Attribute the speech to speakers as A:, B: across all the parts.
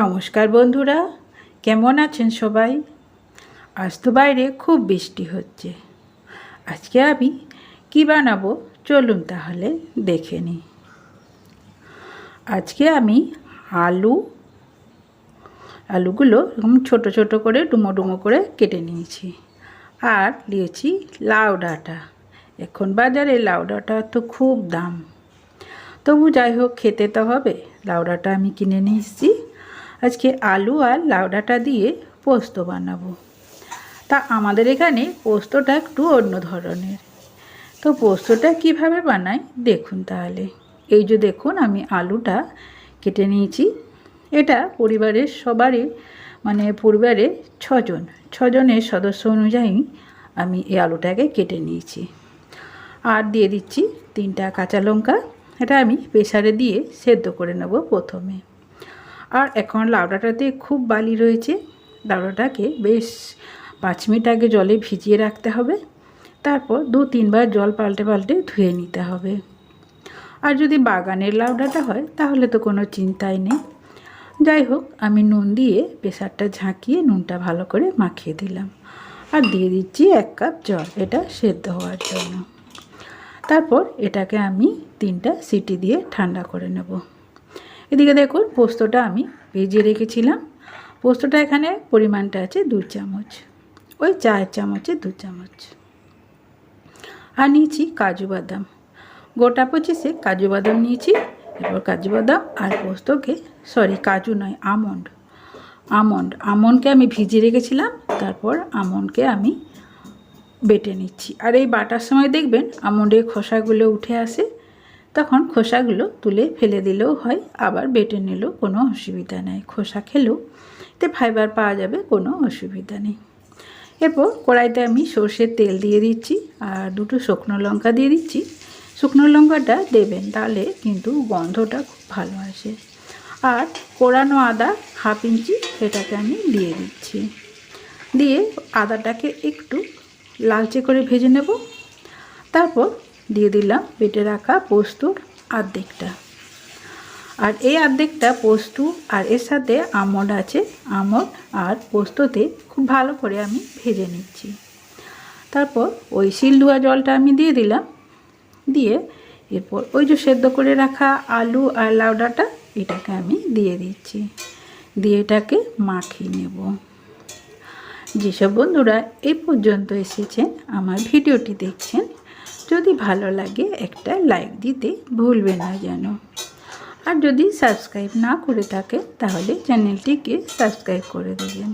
A: নমস্কার বন্ধুরা, কেমন আছেন সবাই? আজ তো বাইরে খুব বৃষ্টি হচ্ছে। আজকে আমি কি বানাবো চলুন তাহলে দেখে নিই। আজকে আমি আলু, আলুগুলো এরকম ছোটো ছোটো করে ডুমো ডুমো করে কেটে নিয়েছি। আর নিয়েছি লাউ ডাঁটা। এখন বাজারে লাউ ডাঁটা তো খুব দাম। তবু যাই হোক, খেতে তো হবে। লাউডাটা আমি কিনে নিয়ে এসেছি। আজকে আলু আর লাউডাটা দিয়ে পোস্ত বানাবো। তা আমাদের এখানে পোস্তটা একটু অন্য ধরনের। তো পোস্তটা কীভাবে বানাই দেখুন তাহলে। এই যে দেখুন, আমি আলুটা কেটে নিয়েছি। এটা পরিবারের সবারই মানে পরিবারে ছজন, ছজনের সদস্য অনুযায়ী আমি এই আলুটাকে কেটে নিয়েছি। আর দিয়ে দিচ্ছি তিনটা কাঁচা লঙ্কা, এটা আমি প্রেসারে দিয়ে সেদ্ধ করে নেব প্রথমে। আর এখন লাউডাটাতে খুব বালি রয়েছে। লাউডাটাকে বেশ পাঁচ মিনিট আগে জলে ভিজিয়ে রাখতে হবে। তারপর দু তিনবার জল পাল্টে পাল্টে ধুয়ে নিতে হবে। আর যদি বাগানের লাউডাটা হয়, তাহলে তো কোনো চিন্তাই নেই। যাই হোক, আমি নুন দিয়ে প্রেশারটা ঝাঁকিয়ে নুনটা ভালো করে মাখিয়ে দিলাম। আর দিয়ে দিচ্ছি এক কাপ জল, এটা সেদ্ধ হওয়ার জন্য। তারপর এটাকে আমি তিনটা সিটি দিয়ে ঠান্ডা করে নেব। এদিকে দেখুন, পোস্তটা আমি ভেজে রেখেছিলাম। পোস্তটা এখানে পরিমাণটা আছে দু চামচ। ওই চার চামচে দু চামচ। আর নিয়েছি কাজু বাদাম। গোটা পঁচিশে কাজু বাদাম নিয়েছি। এরপর কাজু বাদাম আর পোস্তকে সরি কাজু নয়, আমন্ড। আমন্ড, আমন্ডকে আমি ভিজিয়ে রেখেছিলাম। তারপর আমন্ডকে আমি বেটে নিচ্ছি। আর এই বাটার সময় দেখবেন, আমন্ডের খোসাগুলো উঠে আসে। তখন খোসাগুলো তুলে ফেলে দিলেও হয়, আবার বেটে নিলেও কোনো অসুবিধা নেই। খোসা খেলেও এতে ফাইবার পাওয়া যাবে, কোনো অসুবিধা নেই। এরপর কড়াইতে আমি সর্ষের তেল দিয়ে দিচ্ছি আর দুটো শুকনো লঙ্কা দিয়ে দিচ্ছি। শুকনো লঙ্কাটা দেবেন, তাহলে কিন্তু গন্ধটা খুব ভালো আসে। আর কোরানো আদা হাফ ইঞ্চি সেটাকে আমি দিয়ে দিচ্ছি। দিয়ে আদাটাকে একটু লালচে করে ভেজে নেব। তারপর দিয়ে দিলাম, বেটে রাখা পোস্তর আর্ধেকটা। আর এই অর্ধেকটা পোস্ত আর এর সাথে আমন্ড আছে, আমন্ড আর পোস্ততে খুব ভালো করে আমি ভেজে নিচ্ছি। তারপর ওই শিলধোয়া জলটা আমি দিয়ে দিলাম, দিয়ে এরপর ওই যে সেদ্ধ করে রাখা আলু আর লাউডাটা, এটাকে আমি দিয়ে দিচ্ছি। দিয়ে এটাকে মাখিয়ে নেব। যেসব বন্ধুরা এই পর্যন্ত এসেছেন, আমার ভিডিওটি দেখছেন যদি ভালো লাগে একটা লাইক দিতে ভুলবে না যেন আর যদি সাবস্ক্রাইব না করে থাকে, তাহলে চ্যানেলটিকে সাবস্ক্রাইব করে দেবেন।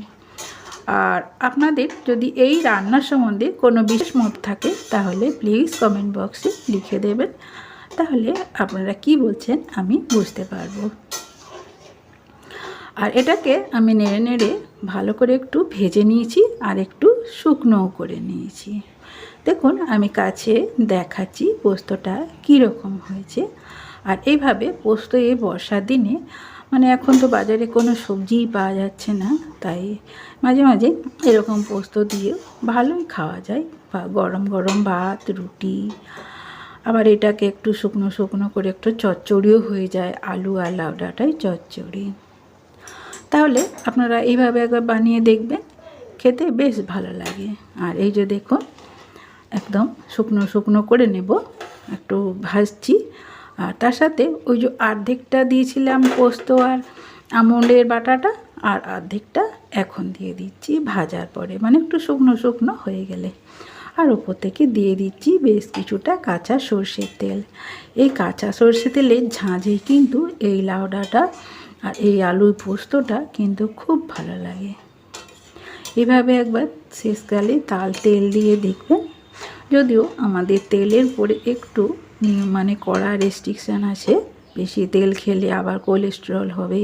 A: আর আপনাদের যদি এই রান্নার সম্বন্ধে কোনো বিশেষ মত থাকে, তাহলে প্লিজ কমেন্ট বক্সে লিখে দেবেন। তাহলে আপনারা কি বলছেন আমি বুঝতে পারব। আর এটাকে আমি নেড়ে নেড়ে ভালো করে একটু ভেজে নিয়েছি, আর একটু শুকনোও করে নিয়েছি। দেখুন, আমি কাছে দেখাচ্ছি পোস্তটা কীরকম হয়েছে। আর এইভাবে পোস্ত এই বর্ষার দিনে মানে এখন তো বাজারে কোনো সবজিই পাওয়া যাচ্ছে না, তাই মাঝে মাঝে এরকম পোস্ত দিয়ে ভালোই খাওয়া যায়। বা গরম গরম ভাত, রুটি, আবার এটাকে একটু শুকনো শুকনো করে একটু চচ্চড়িও হয়ে যায়, আলু আর লাউডাটাই চচ্চড়ি। তাহলে আপনারা এইভাবে একবার বানিয়ে দেখবেন। খেতে বেশ ভালো লাগে। আর এই যে দেখুন একদম শুকনো শুকনো করে নেব, একটু ভাজছি। আর তার সাথে ওই যে অর্ধেকটা দিয়েছিলাম পোস্ত আর আমন্ডের বাটাটা, আর অর্ধেকটা এখন দিয়ে দিচ্ছি ভাজার পরে। মানে একটু শুকনো শুকনো হয়ে গেলে। আর ওপর থেকে দিয়ে দিচ্ছি বেশ কিছুটা কাঁচা সর্ষের তেল। এই কাঁচা সর্ষে তেলের ঝাঁঝে কিন্তু এই লাউডাটা আর এই আলুর পোস্তটা কিন্তু খুব ভালো লাগে। এভাবে একবার শেষকালে তাল, তেল দিয়ে দেখবেন যদিও আমাদের তেলের পরে একটু মানে কড়া রেস্ট্রিকশান আছে বেশি তেল খেলে আবার কোলেস্টেরল হবে।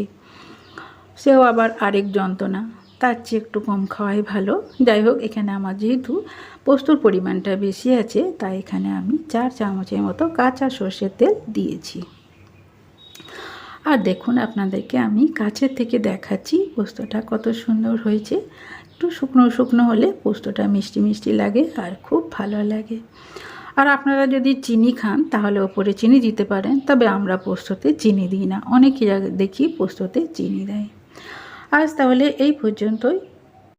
A: সেও আবার আরেক যন্ত্রণা, তার চেয়ে একটু কম খাওয়াই ভালো। যাই হোক, এখানে আমার যেহেতু পোস্তর পরিমাণটা বেশি আছে, তাই এখানে আমি চার চামচের মতো কাঁচা সর্ষের তেল দিয়েছি। আর দেখুন, আপনাদেরকে আমি কাছের থেকে দেখাচ্ছি, পোস্তটা কত সুন্দর হয়েছে। একটু শুকনো শুকনো হলে পোস্তটা মিষ্টি মিষ্টি লাগে আর খুব ভালো লাগে। আর আপনারা যদি চিনি খান, তাহলে ওপরে চিনি দিতে পারেন, তবে আমরা পোস্ততে চিনি দিই না। অনেকে দেখি পোস্ততে চিনি দেয়। আজ তাহলে এই পর্যন্তই।